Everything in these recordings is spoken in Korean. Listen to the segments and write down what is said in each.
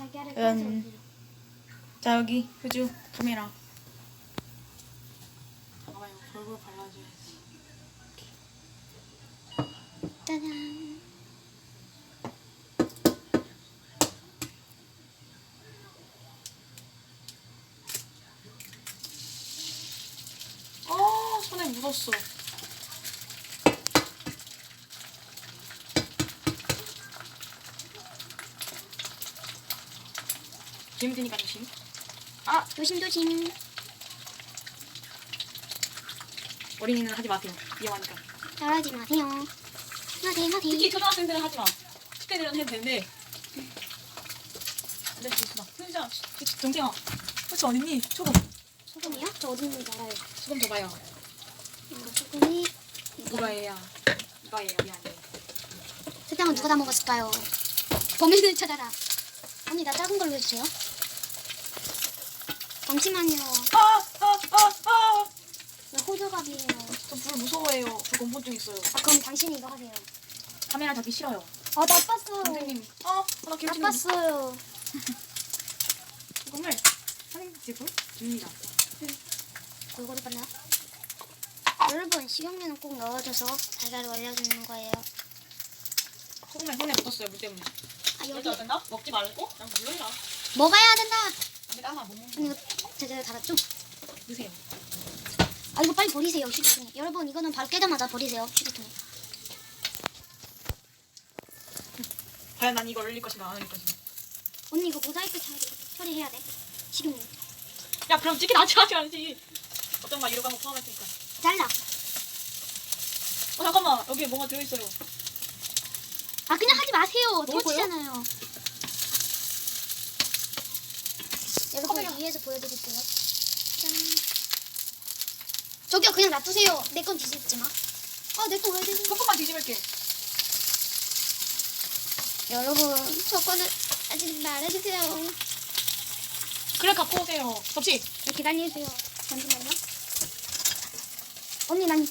달걀을 음. 자 여기 효주 카메라. 발라줘야지. 짜잔. 아 손에 묻었어. 기름 드니까 조심. 아 조심조심. 어린이는 하지 마세요. 위험하니까. 따라하지 마세요. 하세 하세. 특히 초등학생들은 하지 마. 10대들은 해도 되는데. 안 돼, 좋다. 효주야, 동생아. 효주 어딨니? 소금. 소금이요? 저 어디 있는지 알아요. 소금 줘봐요. 이거 소금이. 이거. 이거예요. 이거예요. 미안해. 설탕은 누가 다 먹었을까요? 범인을 찾아라. 언니 나 작은 걸로 해주세요. 잠시만요. 아, 아, 아, 아. 나 호두갑이에요. 저 불 무서워해요. 저 공포증 있어요. 아 그럼 당신이 이거 하세요. 카메라 잡기 싫어요. 아 나빴어요. 선생님. 어, 나 기억이 나. 나빴어요. 소금을 한 집을 줍니다. 골고루 봤나요? 여러분 식용유는 꼭 넣어줘서 달걀을 올려주는 거예요. 소금에 손에 붙었어요. 물 때문에. 아 여기? 먹지 말고 그냥 물러라. 먹어야 된다. 따마 못 먹는 거. 이거 제대로 달았죠? 드세요. 아 이거 빨리 버리세요 휴지통에. 여러분 이거는 바로 깨자마자 버리세요 휴지통에. 과연 난 이거 올릴 것인가 안 올릴 것인가. 언니 이거 모자이크 처리, 처리해야 돼. 식용유. 야, 그럼 찍기 나지 하지 않지. 어떤 거 이런 거 포함할 테니까. 잘라. 어, 잠깐만. 여기 뭐가 들어있어요. 아 그냥 하지 마세요. 먹을 거예요? 터치잖아요. 여러분 카메라. 위에서 보여드릴게요. 짠. 저기요 그냥 놔두세요. 내 건 뒤집지 마. 아내 거왜 뒤집어? 조금만 뒤집을게. 여러분 저 거는 아직 말해주세요. 그래, 갖고 오세요. 접시. 네, 기다려주세요. 잠시만요. 언니 난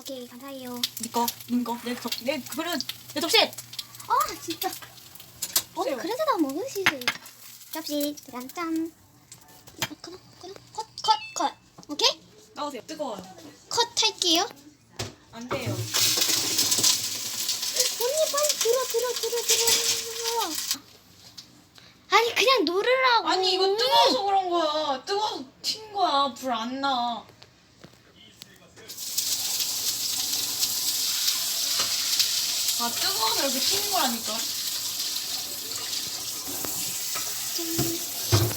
오케이 감사해요. 니 거, 니 거, 내 접, 내 그릇, 내 접시. 아 진짜. 언니 보세요. 그래서 먹으시지. 접시 그럼 그럼 컷컷 컷. 오케이 나오세요. 뜨거워요. 컷 할게요. 안 돼요. 언니 빨리 들어 들어 들어 들어. 아니 그냥 누르라고. 아니 이거 뜨거워서 그런 거야. 뜨거워서 튄 거야. 불 안 나. 아 뜨거워서 이렇게 튀는 거라니까. 물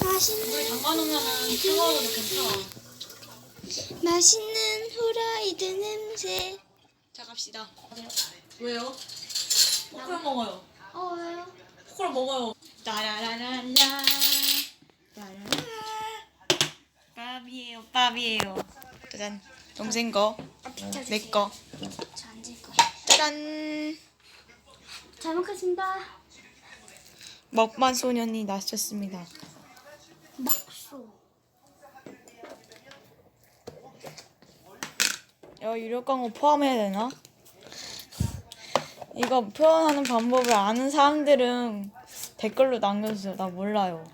맛있는 담가놓으면은 뜨거워도 괜찮아. 맛있는 후라이드 냄새. 자 갑시다. 왜요? 포크를 먹어요. 어 왜요? 포크를 먹어요. 따라라라라. 따라라. 밥이에요. 밥이에요. 짜잔. 동생 거. 내 거. 저 앉을 거예요. 짜잔. 잘 먹겠습니다. 먹방 소년이 나셨습니다. 막수. 야, 유료 광고 포함해야 되나? 이거 표현하는 방법을 아는 사람들은 댓글로 남겨주세요. 나 몰라요.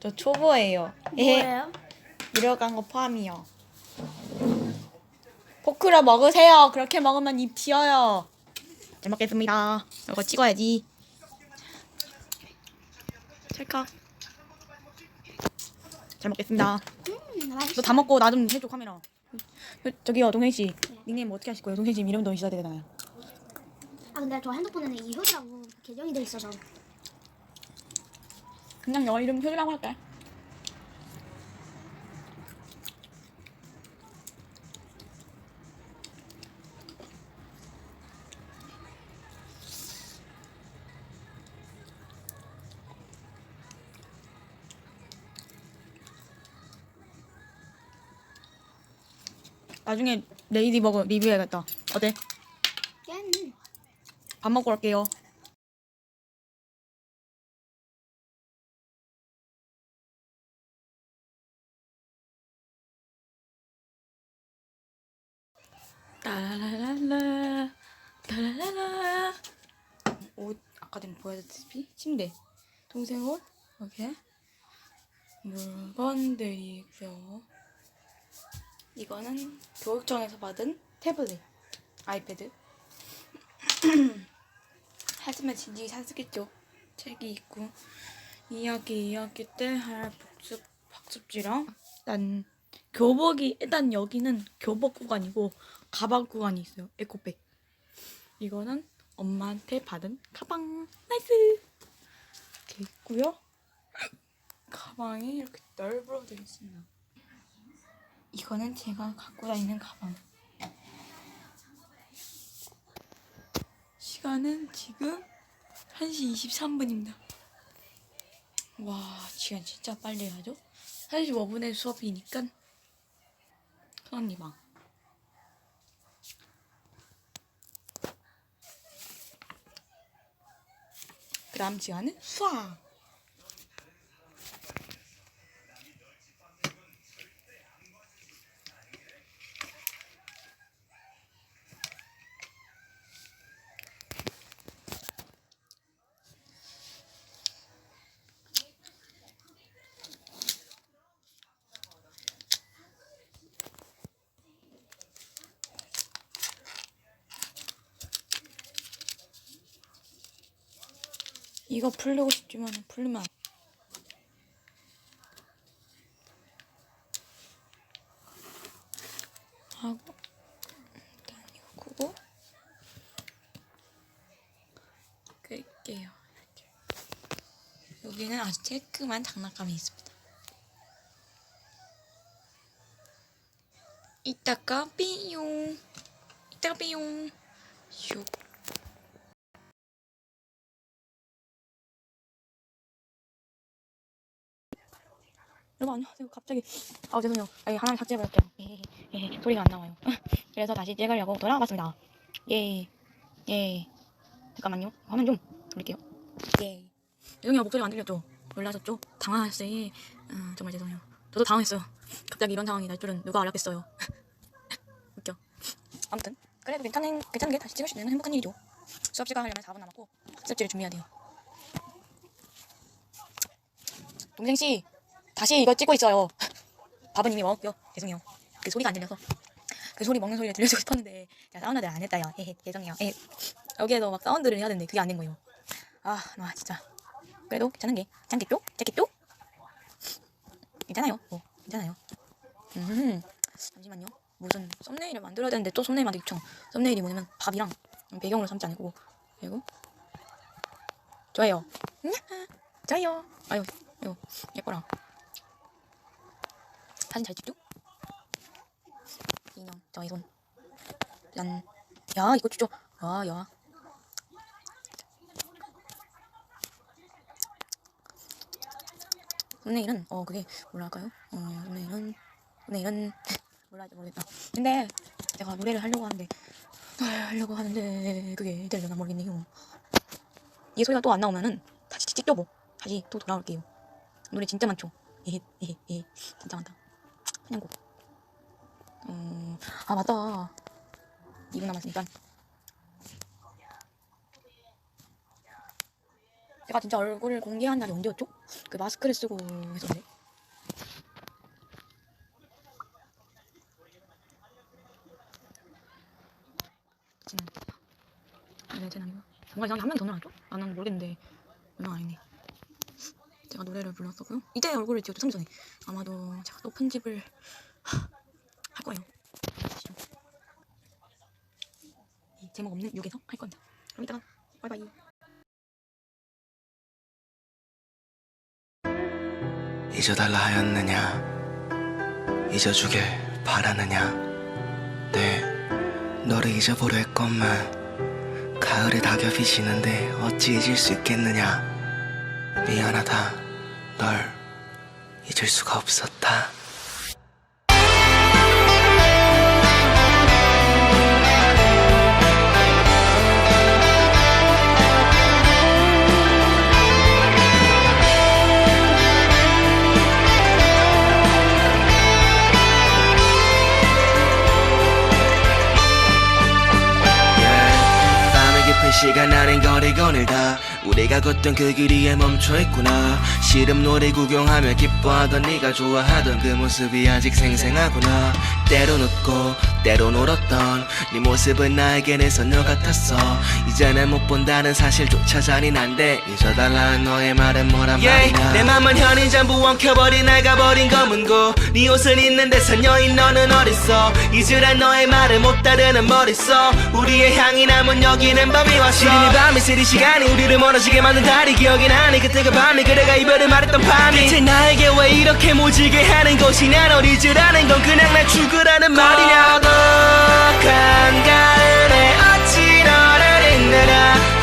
저 초보예요. 에헤. 뭐예요? 유료 광고 포함이요. 포크를 먹으세요. 그렇게 먹으면 입 튀어요. 잘 먹겠습니다. 이거 찍어야지. 찰칵. 잘 먹겠습니다. 음, 맛있어. 너 다 먹고 나 좀 해줘 카메라. 저- 저기요 동생 씨 닉네임 어떻게 하실 거예요? 동생 씨 이름도 있어야 되잖아요. 아 근데 저 핸드폰에는 이효라고 계정이 돼 있어서 그냥 여 이름 효주라고 할게. 나중에 레이디버거 리뷰해야겠다. 어때? 짠. 밥 먹고 올게요. 따라라라 따라라라 옷 아까 전에 보여줬다시피 침대 동생 옷 이렇게 물건들이 있고요 이거는 교육청에서 받은 태블릿 아이패드. 하지만 진지 샀겠죠. 책이 있고. 이야기 이야기 때 할 복습 학습지랑 일단 교복이 일단 여기는 교복 구간이고 가방 구간이 있어요. 에코백. 이거는 엄마한테 받은 가방. 나이스! 이렇게 있고요. 가방이 이렇게 널브러져 있습니다 이거는 제가 갖고 다니는 가방. 시간은 지금 1시 23분입니다. 와 시간 진짜 빨리 가죠? 1시 5분에 수업이니까. 선언니 방 그 다음 시간은 수학 이거 풀리고 싶지만 풀리면 안 하고 일단 이거 끄고 끌게요. 여기는 아주 쬐끔한 장난감이 있습니다. 이따가 삐용 이따가 삐용. 슉 여러분 안녕하세요. 갑자기 아 죄송해요. 아니 하나 삭제해볼게요. 예, 예, 예, 소리가 안 나와요. 그래서 다시 찍으려고 돌아왔습니다. 예, 예. 잠깐만요. 화면 좀 돌릴게요. 예. 죄송해요. 목소리가 안 들렸죠? 놀라셨죠? 당황했어요. 예. 음, 정말 죄송해요. 저도 당황했어요. 갑자기 이런 상황이 날 줄은 누가 알았겠어요. 웃겨. 아무튼 그래도 괜찮은 괜찮은 게 다시 찍을 수 있는 행복한 일이죠. 수업 시간 하려면 4분 남았고 학습지를 준비해야 돼요. 동생 씨. 다시 이거 찍고 있어요. 밥은 이미 먹었고요. 죄송해요. 그 소리가 안 들려서. 그 소리 먹는 소리를 들려주고 싶었는데 제가 사운드를 안 했다요. 헤헤 죄송해요. 에 여기에서 막 사운드를 해야 되는데 그게 안 된 거예요. 아, 나 진짜. 그래도 괜찮은 게 짱겠죠? 짱겠죠? 괜찮아요. 뭐 괜찮아요. 음, 잠시만요. 무슨 썸네일을 만들어야 되는데 또 썸네일 만들기 청 썸네일이 뭐냐면 밥이랑 배경으로 삼지 않고 그리고 좋아요. 음, 좋아요. 아유, 아유, 예뻐라. 사진 잘 찍죠? 인형 저의 손. 짠. 야 이거 진짜. 아 야. 썸네일은 어 그게 뭐라 할까요? 어 썸네일은 썸네일은 몰라 모르겠다. 근데 제가 노래를 하려고 하는데 하려고 하는데 그게 되려나 모르겠네요. 이 소리가 또 안 나오면은 다시 찍죠 뭐. 다시 또 돌아올게요. 노래 진짜 많죠. 에헤 진짜 많다. 한양곡. 음, 아 맞다. 2분 남았으니까. 제가 진짜 얼굴을 공개한 날이 언제였죠? 그 마스크를 쓰고 했었는데. 지금 네, 제 아니고 뭔가 이상하게 한 명이 더 늘어났죠? 나는 모르겠는데 얼마 아니네. 제가 노래를 불렀었고요. 이때 얼굴을 찍었죠, 3주 전에. 아마도 제가 또 편집을 할 거예요. 이 제목 없는 욕에서 할 겁니다. 그럼 이따가 바이바이. 잊어달라 하였느냐 잊어주길 바라느냐 네 너를 잊어보려 했건만 가을의 낙엽이 지는데 어찌 잊을 수 있겠느냐 미안하다 널 잊을 수가 없었다. 예, 시간 아닌 거리고 늘다 우리가 걷던 그 길이에 멈춰있구나. 시름 놀이 구경하며 기뻐하던 네가 좋아하던 그 모습이 아직 생생하구나. 때론 웃고 때론 울었던 네 모습은 나에겐 소녀 같았어. 이제는 못 본다는 사실조차 잔인한데 잊어달라는 너의 말은 뭐란 말이냐. 내 맘은 현인 전부 엉켜버린 낡아버린 검은 고. 네 옷을 입는데 선녀인 너는 어딨어? 잊으란 너의 말을 못 따르는 머릿속. 우리의 향이 남은 여기는 밤이 왔어. 시린이 밤이 쓰리 시간이 우리를 멀어 멀어지게 만든 달이 기억이 나네 그때가 밤이 그래가 이별을 말했던 밤이 대체 나에게 왜 이렇게 모지게 하는 것이 난 어리지라는 건 그냥 날 죽으라는 말이냐? 어떡한 가을에 어찌 너를 잊느라